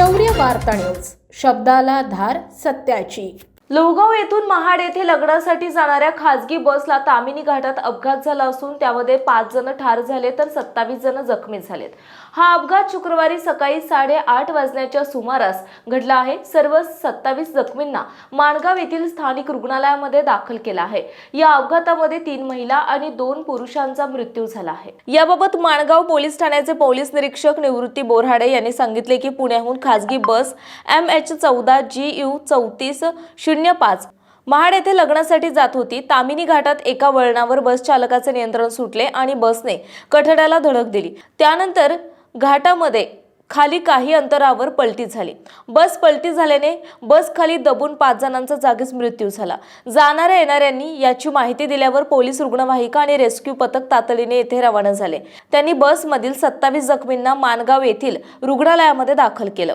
शौर्य वार्ता न्यूज. शब्दाला धार सत्याची. लोहगाव येथून महाड येथे लग्नासाठी जाणाऱ्या खासगी बसला तामिनी घाटात अपघात झाला असून त्यामध्ये पाच जण ठार झाले तर सत्तावीस जण जखमी झालेत. हा अपघात शुक्रवारी सकाळी साडेआठ वाजण्याच्या सुमारास घडला आहे. सर्व सत्तावीस जखमींना माणगाव येथील स्थानिक रुग्णालयामध्ये दाखल केला आहे. या अपघातामध्ये तीन महिला आणि दोन पुरुषांचा मृत्यू झाला आहे. याबाबत माणगाव पोलीस ठाण्याचे पोलीस निरीक्षक निवृत्ती बोराडे यांनी सांगितले की पुण्याहून खासगी बस एम एच चौदा जी यू चौतीस शून्य शून्य पाच. महाड येथे लग्नासाठी जात होती. तामिनी घाटात एका वळणावर बस चालकाचे नियंत्रण सुटले आणि बसने कठड्याला धडक दिली. त्यानंतर घाटामध्ये खाली काही अंतरावर पलटी झाली. बस पलटी झाल्याने बस खाली दबून पाच जणांचा जागीच मृत्यू झाला. जाणाऱ्या येणाऱ्यांनी याची माहिती दिल्यावर पोलीस रुग्णवाहिका आणि रेस्क्यू पथक तातडीने येथे रवाना झाले. त्यांनी बसमधील सत्तावीस जखमींना मानगाव येथील रुग्णालयामध्ये दाखल केलं.